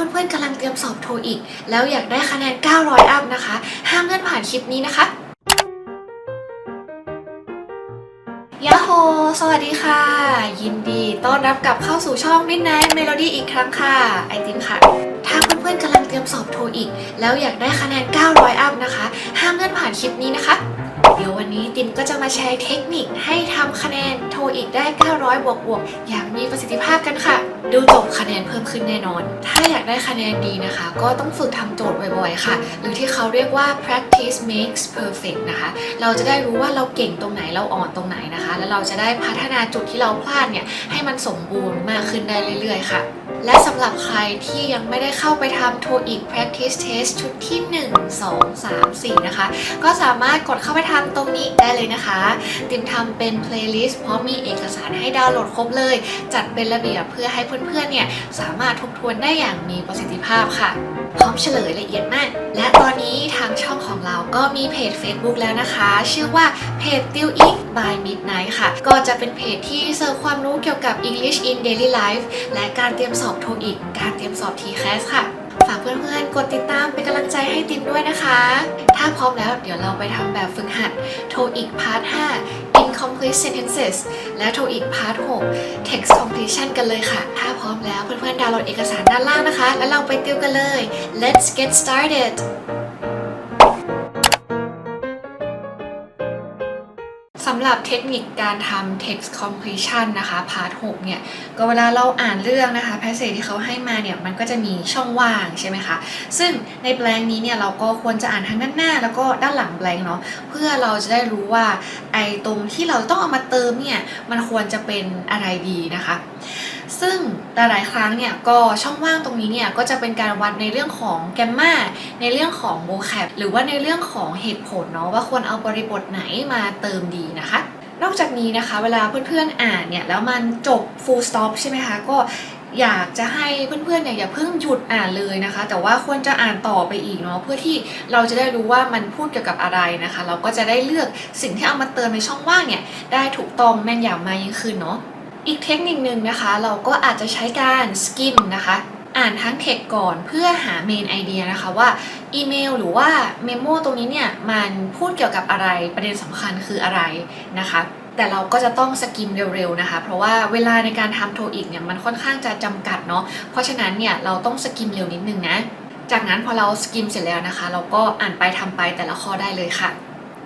เพื่อนๆกำลังเตรียมสอบโทอีก แล้วอยากได้คะแนน 900 อัพนะคะ ห้ามเลื่อนผ่านคลิปนี้นะคะยาโฮสวัสดีค่ะ ยินดี ต้อนรับกลับเข้าสู่ช่อง Midnight Melody อีกครั้งค่ะ ไอติมค่ะ ถ้าเพื่อนๆกำลังเตรียมสอบโทอีก แล้วอยากได้คะแนน 900 อัพนะคะ ห้ามเลื่อนผ่านคลิปนี้นะคะ เดี๋ยววันนี้ติมก็จะมาแชร์เทคนิคให้ทำคะแนนโทอีกได้ 900 บวกบวกๆอย่างมีประสิทธิภาพกันค่ะ ดูจบคะแนนเพิ่มขึ้นแน่นอน ถ้าอยากได้คะแนนดีนะคะ ก็ต้องฝึกทำโจทย์บ่อยๆ ค่ะ หรือที่เขาเรียกว่า practice makes perfect นะคะ เราจะได้รู้ว่าเราเก่งตรงไหนเราอ่อนตรงไหนนะคะ แล้วเราจะได้พัฒนาจุดที่เราพลาดเนี่ยให้มันสมบูรณ์มากขึ้นได้เรื่อยๆ ค่ะ และสำหรับใครที่ยังไม่ได้เข้าไปทำ TOEIC practice test ชุดที่ 1 2 3 4 นะคะ ก็สามารถกดเข้าไปทำตรงนี้ได้เลยนะคะ ติมทำเป็น playlist เพราะมีเอกสารให้ดาวน์โหลดครบเลย จัดเป็นระเบียบเพื่อให้เพื่อนๆเนี่ยสามารถทบทวนได้อย่างมีประสิทธิภาพค่ะ พร้อมเฉลยละเอียดมาก และตอนนี้ทางช่องของเราก็มีเพจ Facebook แล้วนะคะ ชื่อว่าเพจ t i l i k by Midnight ค่ะ ก็จะเป็นเพจที่เสิร์ฟความรู้เกี่ยวกับ English in Daily Life และการเตรียมสอบโทอีก การเตรียมสอบ TCAS ค่ะ ฝากเพื่อนๆ กดติดตามเป็นกำลังใจให้ติมด้วยนะคะ ถ้าพร้อมแล้วเดี๋ยวเราไปทำแบบฝึกหัด TOEIC Part 5 Incomplete Sentences และ TOEIC Part 6 Text Completion กันเลยค่ะ ถ้าพร้อมแล้วเพื่อนๆดาวน์โหลดเอกสารด้านล่างนะคะ แล้วเราไปติวกันเลย Let's get started ำหรับเทคนิคการทำ text completion นะคะ part 6เนี่ย ก็เวลาเราอ่านเรื่องนะคะ passage ที่เขาให้มาเนี่ย มันก็จะมีช่องว่างใช่ไหมคะ ซึ่งในแปลงนี้เนี่ย เราก็ควรจะอ่านทั้งด้านหน้า แล้วก็ด้านหลังแปลงเนาะ เพื่อเราจะได้รู้ว่าไอ้ตรงที่เราต้องเอามาเติมเนี่ย มันควรจะเป็นอะไรดีนะคะ ซึ่งหลายๆครั้งเนี่ยก็ช่องว่างตรงนี้เนี่ยก็จะเป็นการวัดในเรื่องของแกมมาในเรื่องของโมแคปหรือว่าในเรื่องของเหตุผลเนาะว่าควรเอาบริบทไหนมาเติมดีนะคะนอกจากนี้นะคะเวลาเพื่อนๆอ่านเนี่ยแล้วมันจบ full stop ใช่ไหมคะก็อยากจะให้เพื่อนๆเนี่ยอย่าเพิ่งหยุดอ่านเลยนะคะ แต่ว่าควรจะอ่านต่อไปอีกเนาะเพื่อที่เราจะได้รู้ว่ามันพูดเกี่ยวกับอะไรนะคะ เราก็จะได้เลือกสิ่งที่เอามาเติมในช่องว่างเนี่ยได้ถูกต้องแม่นยำมากยิ่งขึ้นเนาะ อีกเทคนิคหนึ่งนะคะ เราก็อาจจะใช้การ skim นะคะอ่านทั้งเทคก่อนเพื่อหาเมนไอเดียนะคะว่าอีเมลหรือว่าเมมโมตรงนี้เนี่ยมันพูดเกี่ยวกับอะไรประเด็นสำคัญคืออะไรนะคะแต่เราก็จะต้องสกิมเร็วๆนะคะ เพราะว่าเวลาในการทำโทอีกเนี่ยมันค่อนข้างจะจำกัดเนาะเพราะฉะนั้นเนี่ยเราต้องสกิมเร็วนิดนึงนะ จากนั้นพอเราสกิมเสร็จแล้วนะคะ เราก็อ่านไปทำไปแต่ละข้อได้เลยค่ะ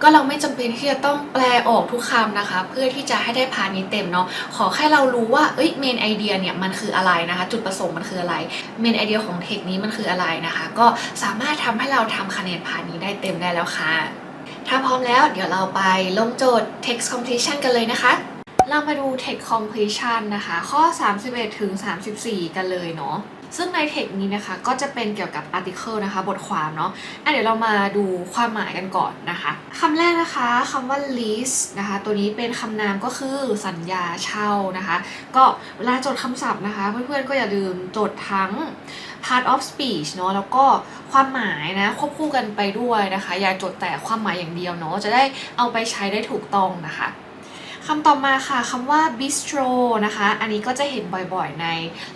ก็เราไม่จำเป็นที่จะต้องแปลออกทุกคำนะคะ เพื่อที่จะให้ได้พาร์ทนี้เต็มเนาะขอแค่เรารู้ว่าเอ้ยเมนไอเดียเนี่ยมันคืออะไรนะคะ จุดประสงค์มันคืออะไรเมนไอเดียของเทคนี้มันคืออะไรนะคะ ก็สามารถทำให้เราทำคะแนนพาร์ทนี้ได้เต็มได้แล้วค่ะ ถ้าพร้อมแล้วเดี๋ยวเราไปลงโจทย์ text completion กันเลยนะคะเรามาดู text completion นะคะ ข้อ 31ถึง34 กันเลยเนาะ ซึ่งในเทคนี้นะคะก็จะเป็นเกี่ยวกับ article นะคะ บทความเนาะอะเดี๋ยวเรามาดูความหมายกันก่อนนะคะคำแรกนะคะคำว่า lease นะคะ ตัวนี้เป็นคำนามก็คือสัญญาเช่านะคะ ก็เวลาจดคำศัพท์นะคะ เพื่อนๆก็อย่าลืมจดทั้ง part of speech เนาะแล้วก็ความหมายนะควบคู่กันไปด้วยนะคะ อย่าจดแต่ความหมายอย่างเดียวเนาะจะได้เอาไปใช้ได้ถูกต้องนะคะ คำต่อมาค่ะคำว่า bistro นะคะ อันนี้ก็จะเห็นบ่อยๆ ใน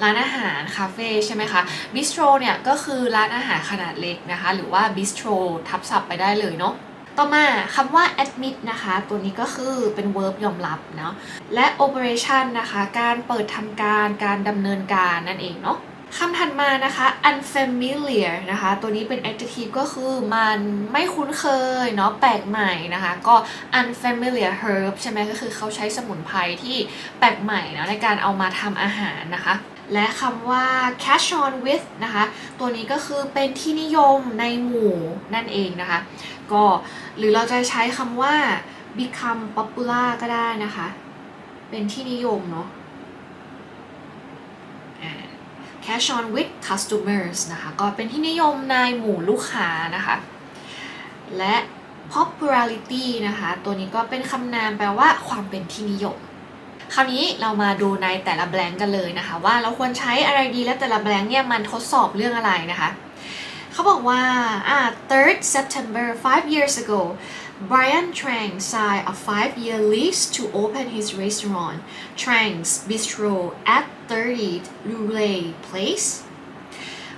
ร้านอาหารคาเฟ่ใช่ไหมคะ bistro เนี่ยก็คือร้านอาหารขนาดเล็กนะคะ หรือว่า bistro ทับศัพท์ไปได้เลยเนาะต่อมาคำว่า admit นะคะ ตัวนี้ก็คือเป็น verb ยอมรับเนาะและ operation นะคะ การเปิดทำการการดำเนินการนั่นเองเนาะ คำถัดมานะคะ unfamiliar นะคะ ตัวนี้เป็น adjective ก็คือมันไม่คุ้นเคยเนาะแปลกใหม่นะคะ ก็ unfamiliar herb ใช่ไหมก็คือเขาใช้สมุนไพรที่แปลกใหม่เนาะในการเอามาทำอาหารนะคะและคำว่า catch on with นะคะ ตัวนี้ก็คือเป็นที่นิยมในหมู่นั่นเองนะคะ ก็หรือเราจะใช้คำว่า become popular ก็ได้นะคะ เป็นที่นิยมเนาะอ่า catch on with customers นะคะก็เป็นที่นิยมในหมู่ลูกค้านะคะ และ popularity นะคะ ตัวนี้ก็เป็นคำนามแปลว่าความเป็นที่นิยม คราวนี้เรามาดูในแต่ละแบงก์กันเลยนะคะ ว่าเราควรใช้อะไรดีและแต่ละแบงก์เนี่ยมันทดสอบเรื่องอะไรนะคะ เขาบอกว่าอ่า 3rd September five years ago Brian Trang signed a five-year lease to open his restaurant Trang's Bistro at 30 Rulay Place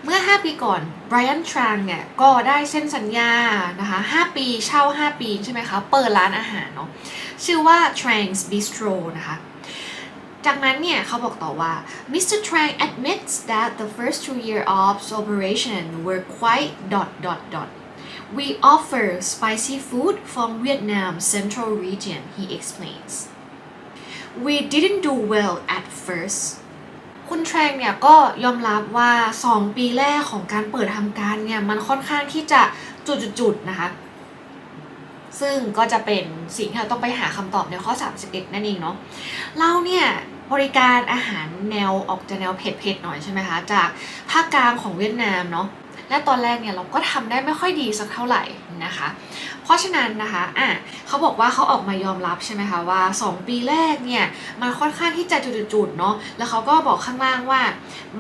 เมื่อ 5 ปีก่อน Brian Trang เนี่ย ก็ได้เซ็นสัญญา นะคะ 5 ปีเช่า 5 ปี ใช่ไหมคะ เปิดร้านอาหารเนาะ ชื่อว่า Trang's Bistro นะคะจากนั้นเนี่ย เขาบอกต่อว่า Mr. Trang admits that the first two years of operation were quite dot dot dot We offer spicy food from Vietnam Central Region he explains We didn't do well at first คุณแทรงเนี่ยก็ยอมรับว่า 2 ปีแรกของการเปิดทำการเนี่ย มันค่อนข้างที่จะจุดๆๆนะคะ ซึ่งก็จะเป็นสิ่งที่เราต้องไปหาคำตอบในข้อ 31 นั่นเองเนาะเราเนี่ยบริการอาหารแนวออกจะแนวเผ็ดๆหน่อยใช่ไหมคะ จากภาคกลางของเวียดนามเนาะ และตอนแรกเนี่ยเราก็ทำได้ไม่ค่อยดีสักเท่าไหร่นะคะ เพราะฉะนั้นนะคะอะเขาบอกว่าเขาออกมายอมรับใช่ไหมคะว่า 2 ปีแรกเนี่ยมันค่อนข้างที่จะจุดๆเนาะแล้วเขาก็บอกข้างล่างว่า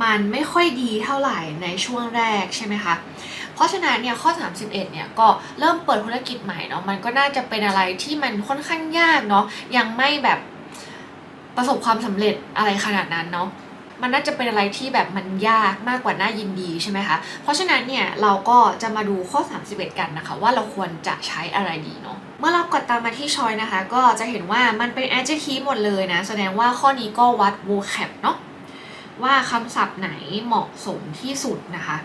มันไม่ค่อยดีเท่าไหร่ในช่วงแรกใช่ไหมคะเพราะฉะนั้นเนี่ยข้อ 31เนี่ยก็เริ่มเปิดธุรกิจใหม่เนาะมันก็น่าจะเป็นอะไรที่มันค่อนข้างยากเนาะยังไม่แบบประสบความสำเร็จอะไรขนาดนั้นเนาะ มันน่าจะเป็นอะไรที่แบบมันยากมากกว่าน่ายินดีใช่ไหมคะ เพราะฉะนั้นเนี่ยเราก็จะมาดูข้อ 31 กันนะคะ ว่าเราควรจะใช้อะไรดีเนาะเมื่อเรากดตามมาที่ชอยนะคะ ก็จะเห็นว่ามันเป็น adjective หมดเลยนะ แสดงว่าข้อนี้ก็วัด vocab เนาะว่าคำศัพท์ไหนเหมาะสมที่สุดนะคะ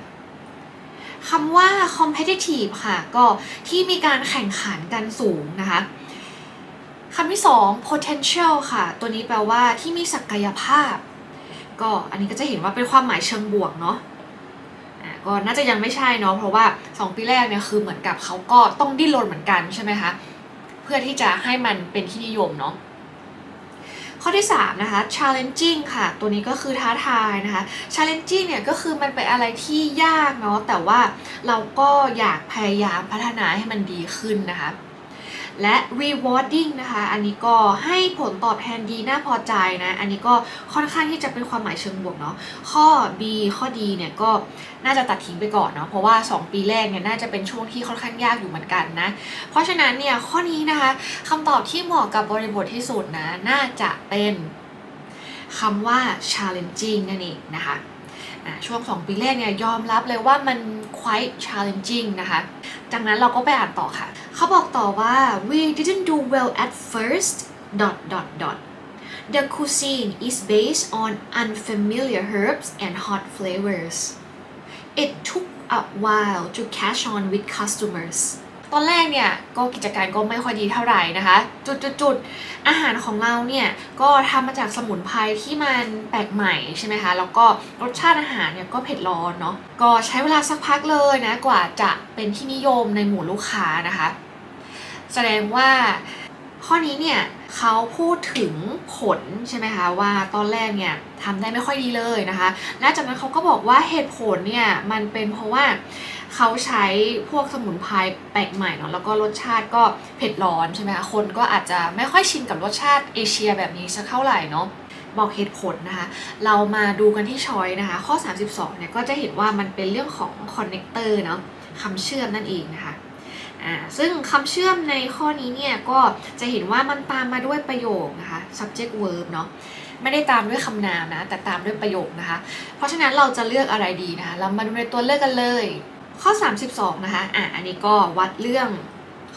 คำว่า competitive ค่ะ ก็ที่มีการแข่งขันกันสูงนะคะคำที่สอง potential ค่ะ ตัวนี้แปลว่าที่มีศักยภาพ ก็อันนี้ก็จะเห็นว่าเป็นความหมายเชิงบวกเนาะก็น่าจะยังไม่ใช่เนาะเพราะว่า 2 ปีแรกเนี่ยคือเหมือนกับเขาก็ต้องดิ้นรนเหมือนกันใช่ไหมคะเพื่อที่จะให้มันเป็นที่นิยมเนาะข้อที่ 3 นะคะ challenging ค่ะ ตัวนี้ก็คือท้าทายนะคะ challenging เนี่ยก็คือมันเป็นอะไรที่ยากเนาะแต่ว่าเราก็อยากพยายามพัฒนาให้มันดีขึ้นนะคะ และ rewarding นะคะ อันนี้ก็ให้ผลตอบแทนดีน่าพอใจนะ อันนี้ก็ค่อนข้างที่จะเป็นความหมายเชิงบวกเนาะ ข้อ B ข้อ D เนี่ยก็น่าจะตัดทิ้งไปก่อนเนาะ เพราะว่า 2 ปีแรกเนี่ยน่าจะเป็นช่วงที่ค่อนข้างยากอยู่เหมือนกันนะ เพราะฉะนั้นเนี่ยข้อนี้นะคะคำตอบที่เหมาะกับบริบทที่สุดนะ น่าจะเป็นคำว่า challenging นั่นเองนะคะอะ ช่วง 2 ปีแรกเนี่ยยอมรับเลยว่ามัน quite challenging นะคะ จากนั้นเราก็ไปอ่านต่อค่ะ เขาบอกต่อว่า we didn't do well at first dot dot dot the cuisine is based on unfamiliar herbs and hot flavors it took a while to catch on with customers อนแรกเนี่ยก็กิจการก็ไม่ค่อยดีเท่าไหร่นะคะ จุดจุดจุดอาหารของเราเนี่ยก็ทำมาจากสมุนไพรที่มันแปลกใหม่ใช่ไหมคะ แล้วก็รสชาติอาหารเนี่ยก็เผ็ดร้อนเนาะก็ใช้เวลาสักพักเลยนะกว่าจะเป็นที่นิยมในหมู่ลูกค้านะคะ แสดงว่าข้อนี้เนี่ยเขาพูดถึงผลใช่ไหมคะว่าตอนแรกเนี่ยทำได้ไม่ค่อยดีเลยนะคะ และจากนั้นเขาก็บอกว่าเหตุผลเนี่ยมันเป็นเพราะว่า เขาใช้พวกสมุนไพรแปลกใหม่เนาะแล้วก็รสชาติก็เผ็ดร้อนใช่ไหมคะคนก็อาจจะไม่ค่อยชินกับรสชาติเอเชียแบบนี้สักเท่าไหร่เนาะบอกเหตุผลนะคะ เรามาดูกันที่ช้อยนะคะ ข้อ 32 เนี่ยก็จะเห็นว่ามันเป็นเรื่องของคอนเน c เตอร์เนาะคำเชื่อมนั่นเองนะคะอ่าซึ่งคำเชื่อมในข้อนี้เนี่ยก็จะเห็นว่ามันตามมาด้วยประโยคนะคะ subject verb เนาะไม่ได้ตามด้วยคำนามนะ แต่ตามด้วยประโยคนะคะ เพราะฉะนั้นเราจะเลือกอะไรดีนะคะ เรามาดูในตัวเลือกกันเลย ข้อ 32 นะคะ อะ อันนี้ก็วัดเรื่อง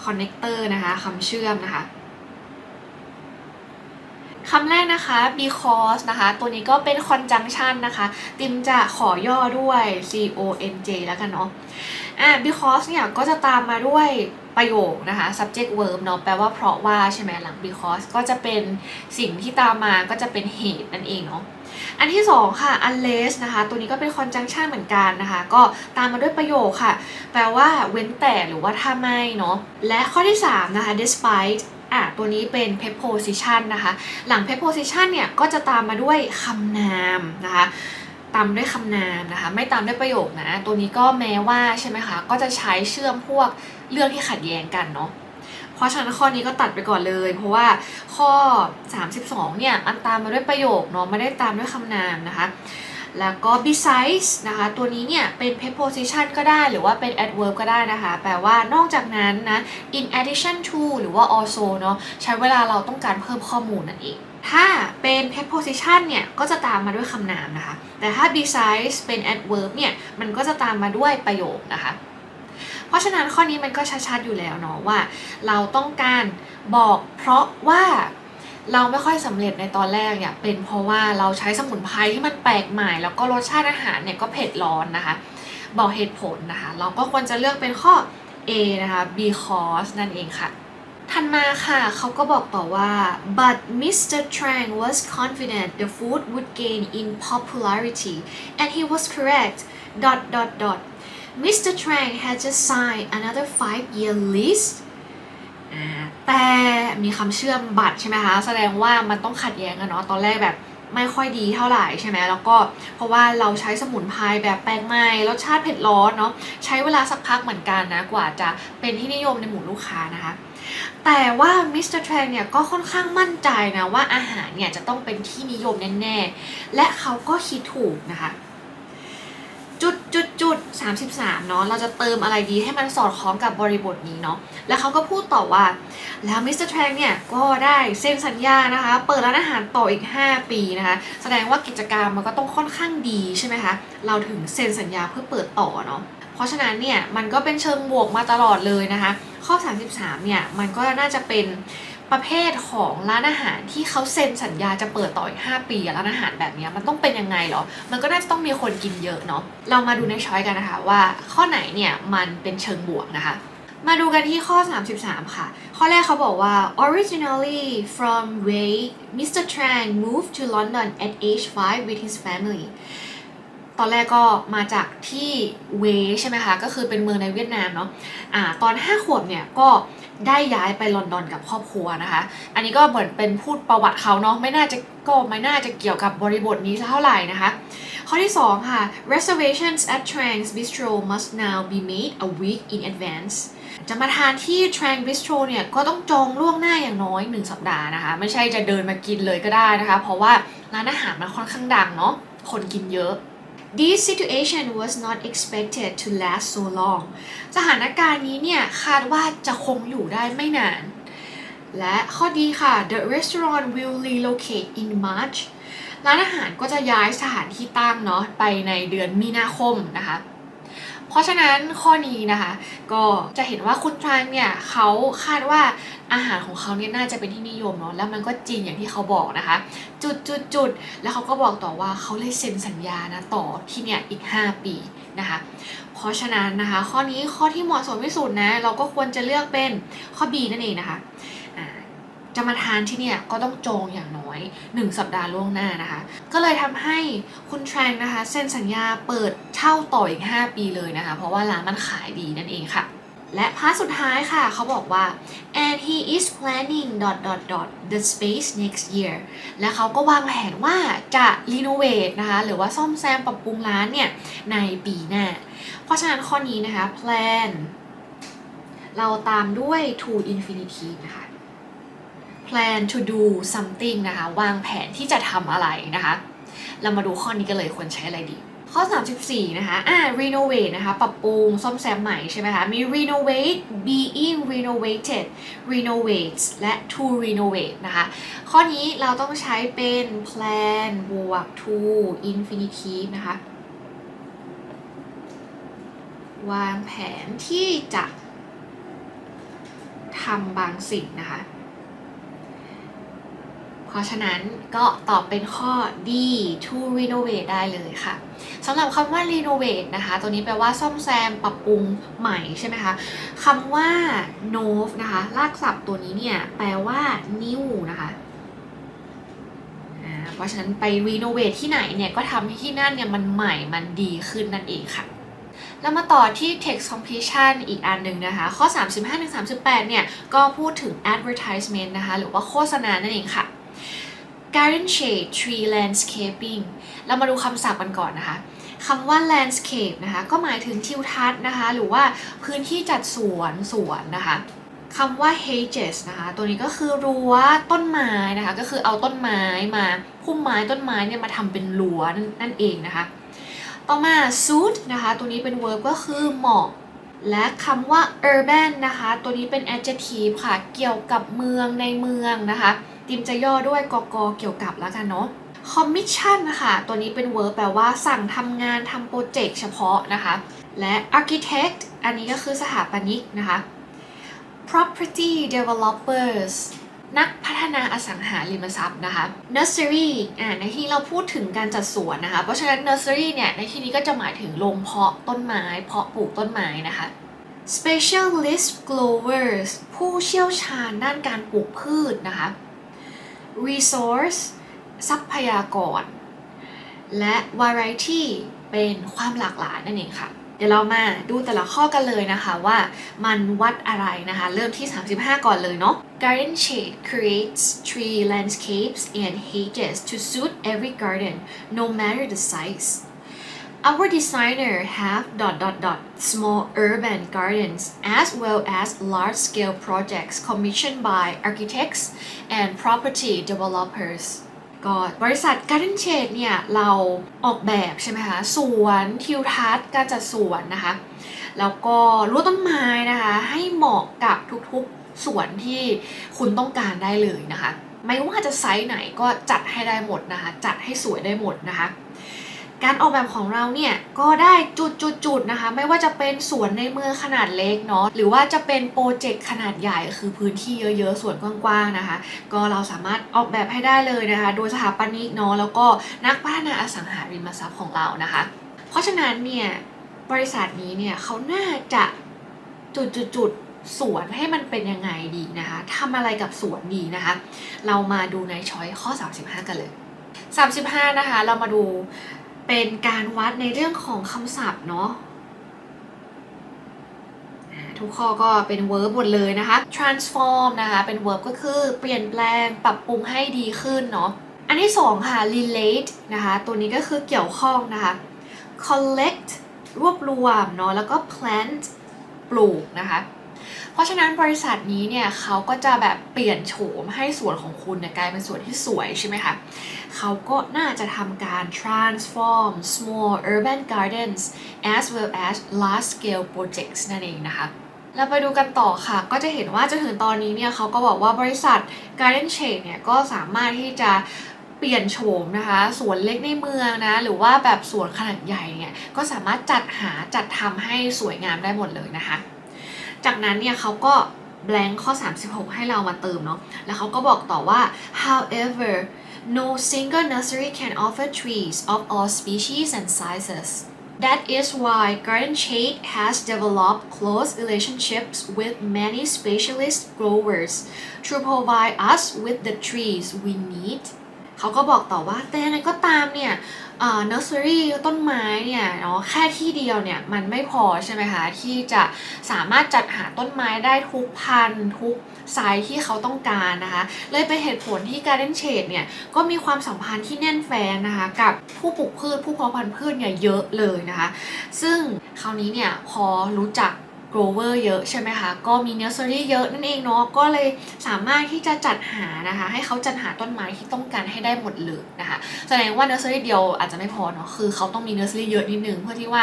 คอนเนคเตอร์นะคะคำเชื่อมนะคะคำแรกนะคะ because นะคะ ตัวนี้ก็เป็น conjunction นะคะ ติมจะขอย่อด้วย c o n j แล้วกันเนาะ อะ because เนี่ยก็จะตามมาด้วย ประโยคนะคะ subject verb เนาะแปลว่าเพราะว่าใช่ไหมหลัง because ก็จะเป็นสิ่งที่ตามมาก็จะเป็นเหตุนั่นเองเนาะอันที่สองค่ะ unless นะคะ ตัวนี้ก็เป็น conjunction เหมือนกันนะคะ ก็ตามมาด้วยประโยคค่ะ แปลว่าเว้นแต่หรือว่าถ้าไม่เนาะและข้อที่ 3 นะคะ despite อะตัวนี้เป็น preposition นะคะ หลัง preposition เนี่ยก็จะตามมาด้วยคำนามนะคะตามด้วยคำนามนะคะ ไม่ตามด้วยประโยคนะ ตัวนี้ก็แม้ว่าใช่ไหมคะ ก็จะใช้เชื่อมพวก เรื่องที่ขัดแย้งกันเนาะเพราะฉะนั้นข้อนี้ก็ตัดไปก่อนเลย เพราะว่าข้อ 32 เนี่ยมันตามมาด้วยประโยคเนาะไม่ได้ตามด้วยคำนามนะคะ แล้วก็ besides นะคะ ตัวนี้เนี่ยเป็น preposition ก็ได้หรือว่าเป็น adverb ก็ได้นะคะ แปลว่านอกจากนั้นนะ in addition to หรือว่า also เนาะใช้เวลาเราต้องการเพิ่มข้อมูลนั่นเองถ้าเป็น preposition เนี่ย ก็จะตามมาด้วยคำนามนะคะ แต่ถ้า besides เป็น adverb เนี่ย มันก็จะตามมาด้วยประโยคนะคะ เพราะฉะนั้นข้อนี้มันก็ชัดๆอยู่แล้วเนาะว่า เราต้องการบอกเพราะว่าเราไม่ค่อยสำเร็จในตอนแรกเนี่ยเป็นเพราะว่าเราใช้สมุนไพรที่มันแปลกใหม่ แล้วก็รสชาติอาหารเนี่ยก็เผ็ดร้อนนะคะ บอกเหตุผลนะคะ เราก็ควรจะเลือกเป็นข้อ A นะคะ because นั่นเองค่ะถัดมาค่ะเขาก็บอกต่อว่า but Mr. Trang was confident the food would gain in popularity and he was correct dot dot dot Mr. Trang had just signed another five-year lease อ่าแต่มีคำเชื่อมบัตรใช่ไหมคะ แสดงว่ามันต้องขัดแย้งกันเนาะ ตอนแรกแบบไม่ค่อยดีเท่าไหร่ใช่ไหมแล้วก็เพราะว่าเราใช้สมุนไพรแบบแปลกใหม่รสชาติเผ็ดร้อนเนาะ ใช้เวลาสักพักเหมือนกันนะ กว่าจะเป็นที่นิยมในหมู่ลูกค้านะคะ แต่ว่ามิสเตอร์แทรนเนี่ยก็ค่อนข้างมั่นใจนะว่าอาหารเนี่ยจะต้องเป็นที่นิยมแน่ๆ และเขาก็คิดถูกนะคะ จุดจุดจุด33เนาะเราจะเติมอะไรดีให้มันสอดคล้องกับบริบทนี้เนาะแล้วเขาก็พูดต่อว่า แล้วมิสเตอร์แทงเนี่ยก็ได้เซ็นสัญญานะคะ เปิดร้านอาหารต่ออีก 5 ปีนะคะ แสดงว่ากิจการมันก็ต้องค่อนข้างดีใช่ไหมคะเราถึงเซ็นสัญญาเพื่อเปิดต่อเนาะเพราะฉะนั้นเนี่ยมันก็เป็นเชิงบวกมาตลอดเลยนะคะ ข้อ 33เนี่ยมันก็น่าจะเป็น ประเภทของร้านอาหารที่เขาเซ็นสัญญาจะเปิดต่ออีก 5 ปีร้านอาหารแบบนี้มันต้องเป็นยังไงเหรอ มันก็น่าจะต้องมีคนกินเยอะเนาะ เรามาดูในช้อยกันนะคะว่าข้อไหนเนี่ยมันเป็นเชิงบวกนะคะ มาดูกันที่ข้อ 33 ค่ะ ข้อแรกเขาบอกว่า originally from Wei Mr. Tran moved to London at age 5 with his family ตอนแรกก็มาจากที่เวใช่ไหมคะ ก็คือเป็นเมืองในเวียดนามเนาะอ่าตอน 5 ขวบเนี่ยก็ ได้ย้ายไปลอนดอนกับครอบครัวนะคะ อันนี้ก็เหมือนเป็นพูดประวัติเขาเนาะไม่น่าจะก็ไม่น่าจะเกี่ยวกับบริบทนี้เท่าไหร่นะคะ ข้อที่ 2 ค่ะ reservations at Trang's Bistro must now be made a week in advance จะมาทานที่ Trang Bistro เนี่ย ก็ต้องจองล่วงหน้าอย่างน้อย 1 สัปดาห์นะคะ ไม่ใช่จะเดินมากินเลยก็ได้นะคะ เพราะว่าร้านอาหารมันค่อนข้างดังเนาะคนกินเยอะ This situation was not expected to last so long สถานการณ์นี้เนี่ยคาดว่าจะคงอยู่ได้ไม่นาน และข้อดีค่ะ the restaurant will relocate in March ร้านอาหารก็จะย้ายสถานที่ตั้งเนาะไปในเดือนมีนาคมนะคะ เพราะฉะนั้นข้อนี้นะคะ ก็จะเห็นว่าคุณทรางเนี่ยเขาคาดว่าอาหารของเขาเนี่ยน่าจะเป็นที่นิยมเนาะแล้วมันก็จริงอย่างที่เขาบอกนะคะ จุดจุดจุดแล้วเขาก็บอกต่อว่าเขาเลยเซ็นสัญญานะต่อที่เนี่ยอีก 5 ปีนะคะเพราะฉะนั้นนะคะ ข้อนี้ข้อที่เหมาะสมที่สุดนะ เราก็ควรจะเลือกเป็นข้อ B นั่นเองนะคะ จะมาทานที่เนี่ยก็ต้องจองอย่างน้อย 1 สัปดาห์ล่วงหน้านะคะ ก็เลยทำให้คุณแทรงนะคะเซ็นสัญญาเปิดเช่าต่ออีก 5 ปีเลยนะคะ เพราะว่าร้านมันขายดีนั่นเองค่ะ และพาร์ทสุดท้ายค่ะ เขาบอกว่า and he is planning dot dot dot the space next year และเขาก็วางแผนว่าจะรีโนเวทนะคะ หรือว่าซ่อมแซมปรับปรุงร้านเนี่ย ในปีหน้า เพราะฉะนั้นข้อนี้นะคะ plan เราตามด้วย to infinitive นะคะ plan to do something นะคะ วางแผนที่จะทำอะไรนะคะ เรามาดูข้อนี้กันเลยควรใช้อะไรดี ข้อ 34 นะคะ อ่า renovate นะคะ ปรับปรุงซ่อมแซมใหม่ใช่ไหมคะ มี renovate being renovated renovates และ to renovate นะคะ ข้อนี้เราต้องใช้เป็น plan บวก to infinitive นะคะ วางแผนที่จะทำบางสิ่งนะคะ ราะฉะนั้นก็ตอบเป็นข้อ D to renovate ได้เลยค่ะสำหรับคำว่า renovate นะคะ ตัวนี้แปลว่าซ่อมแซมปรับปรุงใหม่ใช่ไหมคะคำว่า nov นะคะรากศัพท์ตัวนี้เนี่ยแปลว่า new นะคะเพราะฉะนั้นไป renovate ที่ไหนเนี่ยก็ทำให้ที่นั่นเนี่ยมันใหม่มันดีขึ้นนั่นเองค่ะแล้วมาต่อที่ text completion อีกอันหนึ่งนะคะ ข้อ 35-38 เนี่ย ก็พูดถึง advertisement นะคะ หรือว่าโฆษณานั่นเองค่ะ garden shade tree landscaping เรามาดูคำศัพท์กันก่อนนะคะคำว่า landscape นะคะก็หมายถึงทิวทัศน์นะคะหรือว่าพื้นที่จัดสวนสวนนะคะคำว่า hedges นะคะตัวนี้ก็คือรั้วต้นไม้นะคะก็คือเอาต้นไม้มาพุ่มไม้ต้นไม้เนี่ยมาทำเป็นรั้วนั่นเองนะคะ ต่อมา suit นะคะตัวนี้เป็น verb ก็คือเหมาะ และคำว่า urban นะคะ ตัวนี้เป็น adjective ค่ะ เกี่ยวกับเมืองในเมืองนะคะติมจะย่อด้วยกกเกี่ยวกับแล้วกันเนาะ commission นะคะตัวนี้เป็น verb แปลว่าสั่งทำงานทำโปรเจกต์เฉพาะนะคะ และ architect อันนี้ก็คือสถาปนิกนะคะ property developers นักพัฒนาอสังหาริมทรัพย์นะคะ nursery อ่าในที่เราพูดถึงการจัดสวนนะคะ เพราะฉะนั้น nursery เนี่ยในที่นี้ก็จะหมายถึงโรงเพาะต้นไม้ เพาะปลูกต้นไม้นะคะ specialist growers ผู้เชี่ยวชาญด้านการปลูกพืชนะคะ resource ทรัพยากร และ variety เป็นความหลากหลายนั่นเองค่ะ เดี๋ยวเรามาดูแต่ละข้อกันเลยนะคะว่ามันวัดอะไรนะคะ เริ่มที่ 35 ก่อนเลยเนาะ Garden Shade creates tree landscapes and hedges to suit every garden no matter the size Our designer have dot dot dot small urban gardens as well as large scale projects commissioned by architects and property developers ก็บริษัท Garden Shade เนี่ย เราออกแบบใช่ไหมคะสวนทิวทัศน์การจัดสวนนะคะ แล้วก็รั้วต้นไม้นะคะ ให้เหมาะกับทุกๆสวนที่คุณต้องการได้เลยนะคะ ไม่ว่าจะไซส์ไหนก็จัดให้ได้หมดนะคะ จัดให้สวยได้หมดนะคะ การออกแบบของเราเนี่ยก็ได้จุดๆๆนะคะ ไม่ว่าจะเป็นสวนในเมืองขนาดเล็กเนาะหรือว่าจะเป็นโปรเจกต์ขนาดใหญ่คือพื้นที่เยอะๆสวนกว้างๆนะคะ ก็เราสามารถออกแบบให้ได้เลยนะคะ โดยสถาปนิกเนาะแล้วก็นักพัฒนาอสังหาริมทรัพย์ของเรานะคะ เพราะฉะนั้นเนี่ยบริษัทนี้เนี่ยเขาน่าจะจุดๆๆสวนให้มันเป็นยังไงดีนะคะทำอะไรกับสวนดีนะคะ เรามาดูในช้อยข้อ 35 กันเลย 35 นะคะ เรามาดู เป็นการวัดในเรื่องของคำศัพท์เนาะทุกข้อก็เป็น verb หมดเลยนะคะ transform นะคะเป็น verb ก็คือเปลี่ยนแปลงปรับปรุงให้ดีขึ้นเนาะ อันที่สองค่ะ relate นะคะ ตัวนี้ก็คือเกี่ยวข้องนะคะ collect รวบรวมเนาะแล้วก็ plant ปลูกนะคะ ราะฉะนั้นบริษัทนี้เนี่ยเขาก็จะแบบเปลี่ยนโฉมให้สวนของคุณเนี่ยกลายเป็นสวนที่สวยใช่ไหมคะเขาก็น่าจะทำการ transform small urban gardens as well as large scale projects นั่นเองนะคะเราไปดูกันต่อค่ะ ก็จะเห็นว่าจนถึงตอนนี้เนี่ยเขาก็บอกว่าบริษัท Garden Shade เนี่ยก็สามารถที่จะเปลี่ยนโฉมนะคะสวนเล็กในเมืองนะ หรือว่าแบบสวนขนาดใหญ่เนี่ย ก็สามารถจัดหาจัดทำให้สวยงามได้หมดเลยนะคะ จากนั้นเนี่ยเขาก็ blank ข้อ 36 ให้เรามาเติมเนาะ แล้วเขาก็บอกต่อว่า however no single nursery can offer trees of all species and sizes That is why Garden Shade has developed close relationships with many specialist growers to provide us with the trees we need เขาก็บอกต่อว่าแต่ยังไงก็ตามเนี่ยเอ่อ nursery ต้นไม้เนี่ยเนาะแค่ที่เดียวเนี่ยมันไม่พอใช่ไหมคะที่จะสามารถจัดหาต้นไม้ได้ทุกพันธุ์ทุกไซส์ที่เขาต้องการนะคะ เลยเป็นเหตุผลที่ Garden Shade เนี่ยก็มีความสัมพันธ์ที่แน่นแฟนนะคะ กับผู้ปลูกพืชผู้เพาะพันธุ์พืชเนี่ยเยอะเลยนะคะ ซึ่งคราวนี้เนี่ยพอรู้จัก grower เยอะใช่ไหมคะ ก็มี nursery เยอะนั่นเองเนาะ ก็เลยสามารถที่จะจัดหานะคะ ให้เขาจัดหาต้นไม้ที่ต้องการให้ได้หมดเลยนะคะ แสดงว่า nursery เดียวอาจจะไม่พอเนาะ คือเขาต้องมี nursery เยอะนิดนึงเพื่อที่ว่า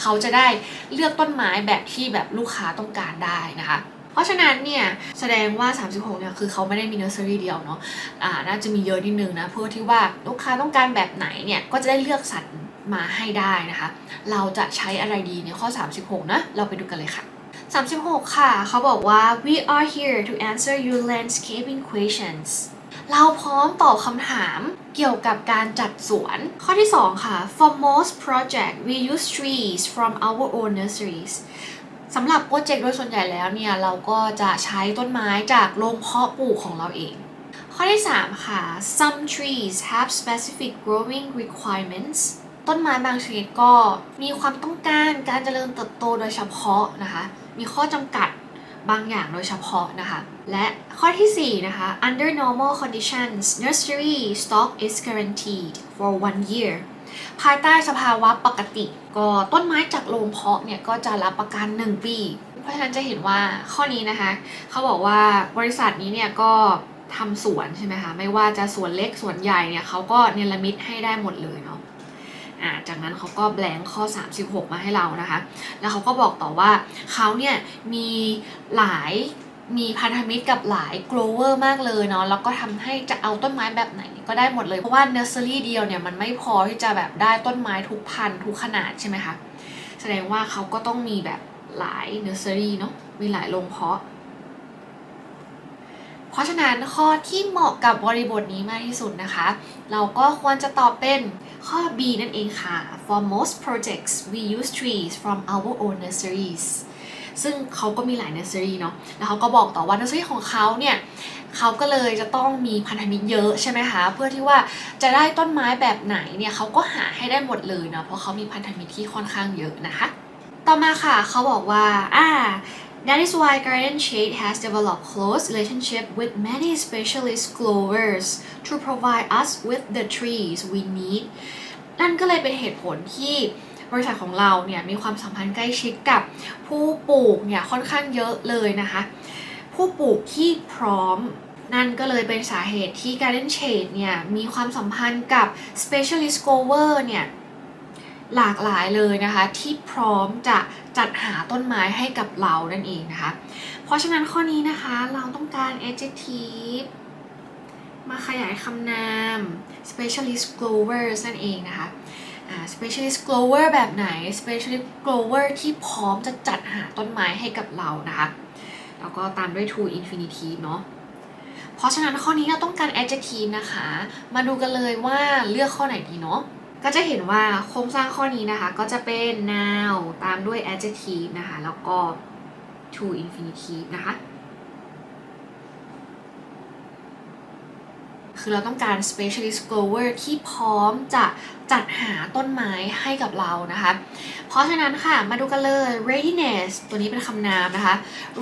เขาจะได้เลือกต้นไม้แบบที่แบบลูกค้าต้องการได้นะคะเพราะฉะนั้นเนี่ยแสดงว่า 36 เนี่ยคือเขาไม่ได้มี nursery เดียวเนาะอ่าน่าจะมีเยอะนิดนึงนะ เพื่อที่ว่าลูกค้าต้องการแบบไหนเนี่ยก็จะได้เลือกสรร มาให้ได้นะคะ เราจะใช้อะไรดีในข้อ 36 นะ เราไปดูกันเลยค่ะ 36 ค่ะ เขาบอกว่า we are here to answer your landscaping questions เราพร้อมตอบคำถามเกี่ยวกับการจัดสวน ข้อที่ 2 ค่ะ for most project we use trees from our own nurseries สำหรับโปรเจกต์โดยส่วนใหญ่แล้วเนี่ย เราก็จะใช้ต้นไม้จากโรงเพาะปลูกของเราเอง ข้อที่ 3 ค่ะ some trees have specific growing requirements ต้นไม้บางชนิดก็มีความต้องการการเจริญเติบโตโดยเฉพาะนะคะ มีข้อจำกัดบางอย่างโดยเฉพาะนะคะ และข้อทีสี่ 4 นะคะ under normal conditions nursery stock is guaranteed for one year ภายใต้สภาวะปกติ ก็ต้นไม้จากโรงเพาะเนี่ย ก็จะรับประกัน 1 ปี เพราะฉะนั้นจะเห็นว่าข้อนี้นะคะ เขาบอกว่าบริษัทนี้เนี่ยก็ทำสวนใช่ไหมคะ ไม่ว่าจะสวนเล็กสวนใหญ่เนี่ยเขาก็เนรมิตให้ได้หมดเลยเนาะ อ่าจากนั้นเขาก็แบงข้อ 36 มาให้เรานะคะ แล้วเขาก็บอกต่อว่าเขาเนี่ยมีหลายมีพันธมิตรกับหลาย grower มากเลยเนาะแล้วก็ทำให้จะเอาต้นไม้แบบไหนก็ได้หมดเลย เพราะว่า nursery เดียวเนี่ยมันไม่พอที่จะแบบได้ต้นไม้ทุกพันธุ์ทุกขนาดใช่ไหมคะแสดงว่าเขาก็ต้องมีแบบหลาย nursery เนาะมีหลายโรงเพาะ เพราะฉะนั้นข้อที่เหมาะกับบริบทนี้มากที่สุดนะคะ เราก็ควรจะตอบเป็น ข้อ B นั่นเองค่ะ For most projects we use trees from our own nurseries ซึ่งเขาก็มีหลาย nursery เนาะ แล้วเขาก็บอกต่อว่า nursery ของเขาเนี่ยเขาก็เลยจะต้องมีพันธมิตรเยอะใช่ไหมคะ เพื่อที่ว่าจะได้ต้นไม้แบบไหนเนี่ยเขาก็หาให้ได้หมดเลยเนาะ เพราะเขามีพันธมิตรที่ค่อนข้างเยอะนะคะ ต่อมาค่ะเขาบอกว่าอ่า That is why Garden Shade has developed close relationship with many specialist growers to provide us with the trees we need นั่นก็เลยเป็นเหตุผลที่บริษัทของเราเนี่ยมีความสัมพันธ์ใกล้ชิดกับผู้ปลูกเนี่ยค่อนข้างเยอะเลยนะคะ ผู้ปลูกที่พร้อมนั่นก็เลยเป็นสาเหตุที่ Garden Shade เนี่ยมีความสัมพันธ์กับ specialist grower เนี่ย หลากหลายเลยนะคะ ที่พร้อมจะจัดหาต้นไม้ให้กับเรานั่นเองนะคะ เพราะฉะนั้นข้อนี้นะคะเราต้องการ adjective มาขยายคำนาม specialist growers นั่นเองนะคะ specialist grower แบบไหน specialist grower ที่พร้อมจะจัดหาต้นไม้ให้กับเรานะคะ แล้วก็ตามด้วย to infinitive เนาะเพราะฉะนั้นข้อนี้เราต้องการ adjective นะคะ มาดูกันเลยว่าเลือกข้อไหนดีเนาะ ก็จะเห็นว่าโครงสร้างข้อนี้นะคะ ก็จะเป็น noun ตามด้วย adjective นะคะ แล้วก็ to infinitive นะคะ คือเราต้องการ specialist grower ที่พร้อมจะจัดหาต้นไม้ให้กับเรานะคะ เพราะฉะนั้นค่ะ มาดูกันเลย readiness ตัวนี้เป็นคำนามนะคะ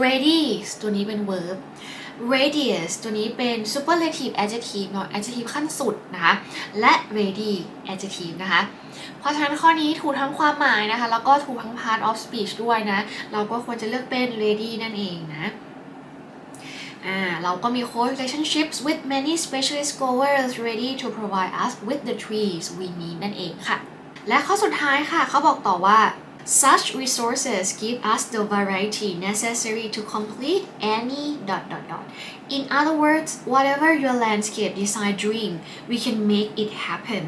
ready ตัวนี้เป็น verb radius ตัวนี้เป็น superlative adjective เนาะ adjective ขั้นสุดนะคะ และ ready adjective นะคะ เพราะฉะนั้นข้อนี้ถูกทั้งความหมายนะคะ แล้วก็ถูกทั้ง part of speech ด้วยนะ เราก็ควรจะเลือกเป็น ready นั่นเองนะเราก็มี close relationships with many specialist growers ready to provide us with the trees we need นั่นเองค่ะ และข้อสุดท้ายค่ะ เขาบอกต่อว่า such resources give us the variety necessary to complete any dot dot dot in other words whatever your landscape design dream we can make it happen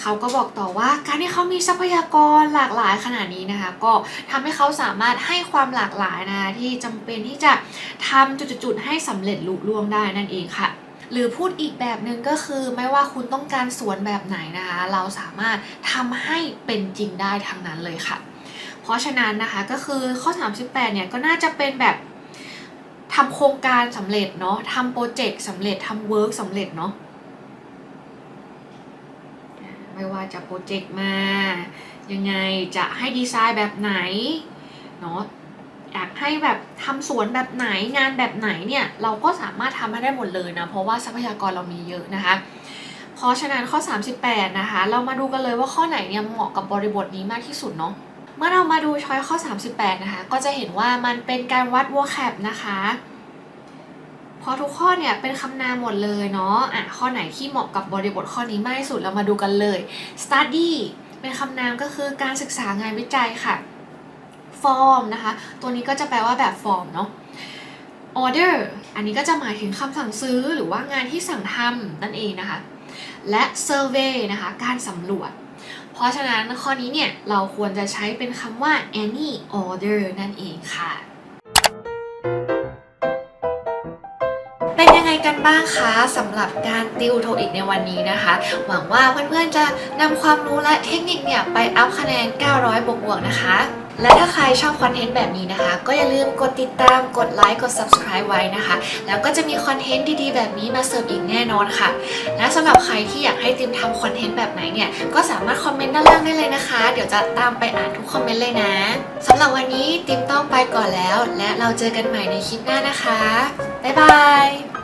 เขาก็บอกต่อว่าการที่เขามีทรัพยากรหลากหลายขนาดนี้นะคะ ก็ทำให้เขาสามารถให้ความหลากหลายนะที่จำเป็นที่จะทำจุดๆๆให้สำเร็จลุล่วงได้นั่นเองค่ะ หรือพูดอีกแบบหนึ่งก็คือไม่ว่าคุณต้องการสวนแบบไหนนะคะ เราสามารถทำให้เป็นจริงได้ทั้งนั้นเลยค่ะ เพราะฉะนั้นนะคะก็คือข้อ 38 เนี่ยก็น่าจะเป็นแบบทำโครงการสำเร็จเนาะทำโปรเจกต์สำเร็จทำเวิร์กสำเร็จเนาะไม่ว่าจะโปรเจกต์มา ยังไงจะให้ดีไซน์แบบไหนเนาะ อยากให้แบบทำสวนแบบไหนงานแบบไหนเนี่ยเราก็สามารถทำให้ได้หมดเลยนะเพราะว่าทรัพยากรเรามีเยอะนะคะ เพราะฉะนั้นข้อ 38 นะคะ เรามาดูกันเลยว่าข้อไหนเนี่ยเหมาะกับบริบทนี้มากที่สุดเนาะเมื่อเรามาดูช้อยข้อ 38 นะคะ ก็จะเห็นว่ามันเป็นการวัด vocab นะคะพราะทุกข้อเนี่ยเป็นคำนามหมดเลยเนาะ อะข้อไหนที่เหมาะกับบริบทข้อนี้มากที่สุดเรามาดูกันเลย study เป็นคำนามก็คือการศึกษางานวิจัยค่ะ form นะคะ ตัวนี้ก็จะแปลว่าแบบ form เนาะ order อันนี้ก็จะหมายถึงคำสั่งซื้อหรือว่างานที่สั่งทำนั่นเองนะคะ และ survey นะคะ การสำรวจ เพราะฉะนั้นข้อนี้เนี่ย เราควรจะใช้เป็นคำว่า any order นั่นเองค่ะ เป็นยังไงกันบ้างคะสำหรับการติวโทอีกในวันนี้นะคะ หวังว่าเพื่อนๆจะนำความรู้และเทคนิคเนี่ย ไปอัพคะแนน 900 บวกๆนะคะ และถ้าใครชอบคอนเทนต์แบบนี้นะคะ ก็อย่าลืมกดติดตามกดไลค์กด subscribe ไว้นะคะ แล้วก็จะมีคอนเทนต์ดีๆ แบบนี้มาเสิร์ฟอีกแน่นอนค่ะ และสำหรับใครที่อยากให้ติมทำคอนเทนต์แบบไหนเนี่ย ก็สามารถคอมเมนต์ด้านล่างได้เลยนะคะ เดี๋ยวจะตามไปอ่านทุกคอมเมนต์เลยนะสำหรับวันนี้ติมต้องไปก่อนแล้ว และเราเจอกันใหม่ในคลิปหน้านะคะบ๊ายบาย